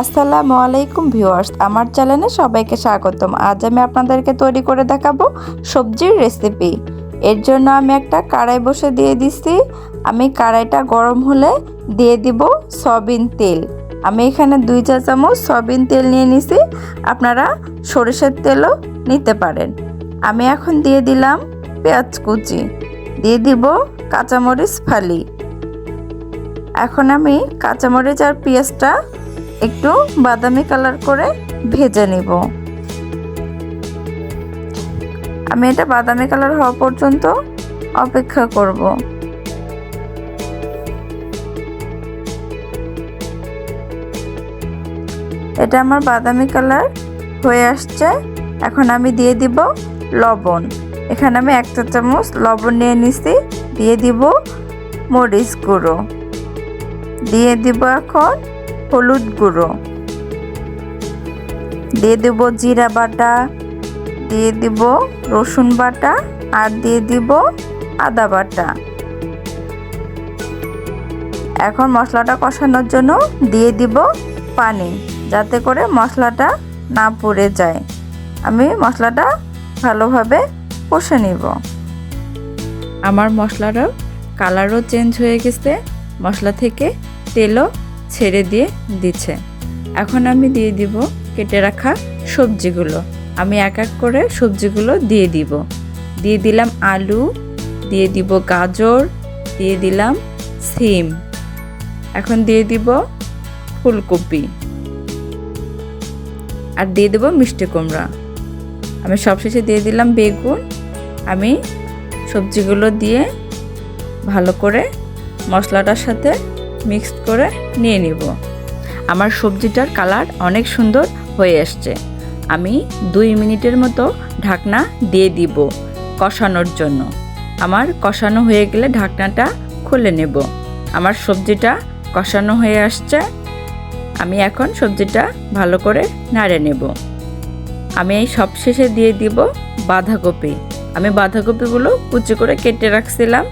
আসসালামু আলাইকুম ভিউয়ার্স, আমার চ্যানেলে সবাইকে স্বাগতম। আজ আমি আপনাদেরকে তৈরি করে দেখাবো সবজির রেসিপি এর জন্য আমি একটা কড়াই বসে দিয়ে দিচ্ছি আমি কড়াইটা গরম হলে দিয়ে দিব সয়াবিন তেল। আমি এখানে দুই চা চামচ সয়াবিন তেল নিয়ে নিছি। আপনারা সরিষার তেলও নিতে পারেন। আমি এখন দিয়ে দিলাম পেঁয়াজ কুচি। দিয়ে দিব কাঁচামরিচ ফালি। এখন আমি কাঁচামরিচ আর পেঁয়াজটা একটু বাদামি কালার করে ভেজে নিব। আমি এটা বাদামি কালার হওয়া পর্যন্ত অপেক্ষা করব। এটা আমার বাদামি কালার হয়ে আসছে। এখন আমি দিয়ে দিব লবণ। এখানে আমি এক চা চামচ লবণ নিয়ে নিছি, দিয়ে দিব মরিচ গুঁড়ো। দিয়ে দিব এখন হলুদ গুঁড়ো। দিয়ে দেব জিরা বাটা, দিয়ে দিব রসুন বাটা আর দিয়ে দিব আদা বাটা। এখন মশলাটা কষানোর জন্য দিয়ে দিব পানি, যাতে করে মশলাটা না পুড়ে যায়। আমি মশলাটা ভালোভাবে কষে নিব। আমার মশলাটার কালারও চেঞ্জ হয়ে গেছে। মশলা থেকে তেলও ছেড়ে দিয়ে দিচ্ছে। এখন আমি দিয়ে দিব কেটে রাখা সবজিগুলো। আমি এক এক করে সবজিগুলো দিয়ে দিব। দিয়ে দিলাম আলু, দিয়ে দিব গাজর, দিয়ে দিলাম সিম। এখন দিয়ে দিব ফুলকপি। আর দিয়ে দেবো মিষ্টি কুমড়া। আমি সবশেষে দিয়ে দিলাম বেগুন। আমি সবজিগুলো দিয়ে ভালো করে মশলাটার সাথে মিক্সড করে নিয়ে নিব। আমার সবজিটার কালার অনেক সুন্দর হয়ে আসছে। আমি দুই মিনিটের মতো ঢাকনা দিয়ে দিব কষানোর জন্য। আমার কষানো হয়ে গেলে ঢাকনাটা খুলে নেব। আমার সবজিটা কষানো হয়ে আসছে। আমি এখন সবজিটা ভালো করে নাড়ে নেব। আমি এই সব শেষে দিয়ে দিব বাঁধাকপি। আমি বাঁধাকপিগুলো কুচি করে কেটে রাখছিলাম।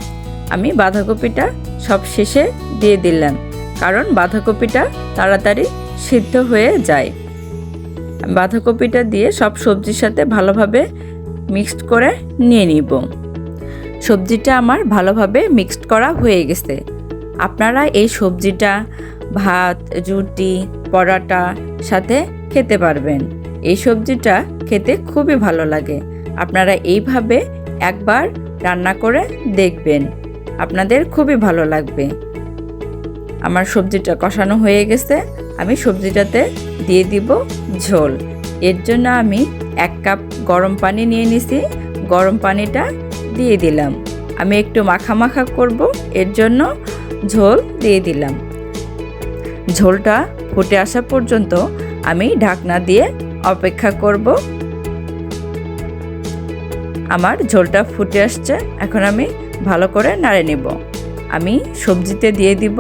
আমি বাঁধাকপিটা সব শেষে দিয়ে দিলাম কারণ বাঁধাকপিটা তাড়াতাড়ি সিদ্ধ হয়ে যায়। বাঁধাকপিটা দিয়ে সব সবজির সাথে ভালোভাবে মিক্সড করে নিয়ে নিব। সবজিটা আমার ভালোভাবে মিক্সড করা হয়ে গেছে। আপনারা এই সবজিটা, ভাত, রুটি, পরাটা সাথে খেতে পারবেন। এই সবজিটা খেতে খুবই ভালো লাগে। আপনারা এইভাবে একবার রান্না করে দেখবেন। আপনাদের খুবই ভালো লাগবে। আমার সবজিটা কষানো হয়ে গেছে, আমি সবজিটাতে দিয়ে দিব ঝোল। এর জন্য আমি এক কাপ গরম পানি নিয়ে নিছি, গরম পানিটা দিয়ে দিলাম। আমি একটু মাখা মাখা করব, এর জন্য ঝোল দিয়ে দিলাম। ঝোলটা ফুটে আসা পর্যন্ত আমি ঢাকনা দিয়ে অপেক্ষা করব। আমার ঝোলটা ফুটে আসছে, এখন আমি ভালো করে নাড়ে নিব। আমি সবজিতে দিয়ে দিব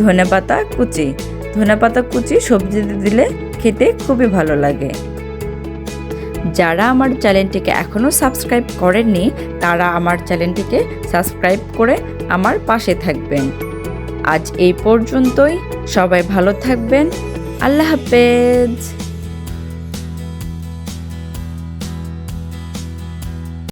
ধনে পাতা কুচি। ধনে পাতা কুচি সবজিতে দিলে খেতে খুবই ভালো লাগে। যারা আমার চ্যানেলটিকে এখনও সাবস্ক্রাইব করেননি, তারা আমার চ্যানেলটিকে সাবস্ক্রাইব করে আমার পাশে থাকবেন। আজ এই পর্যন্তই। সবাই ভালো থাকবেন। আল্লাহ হাফেজ।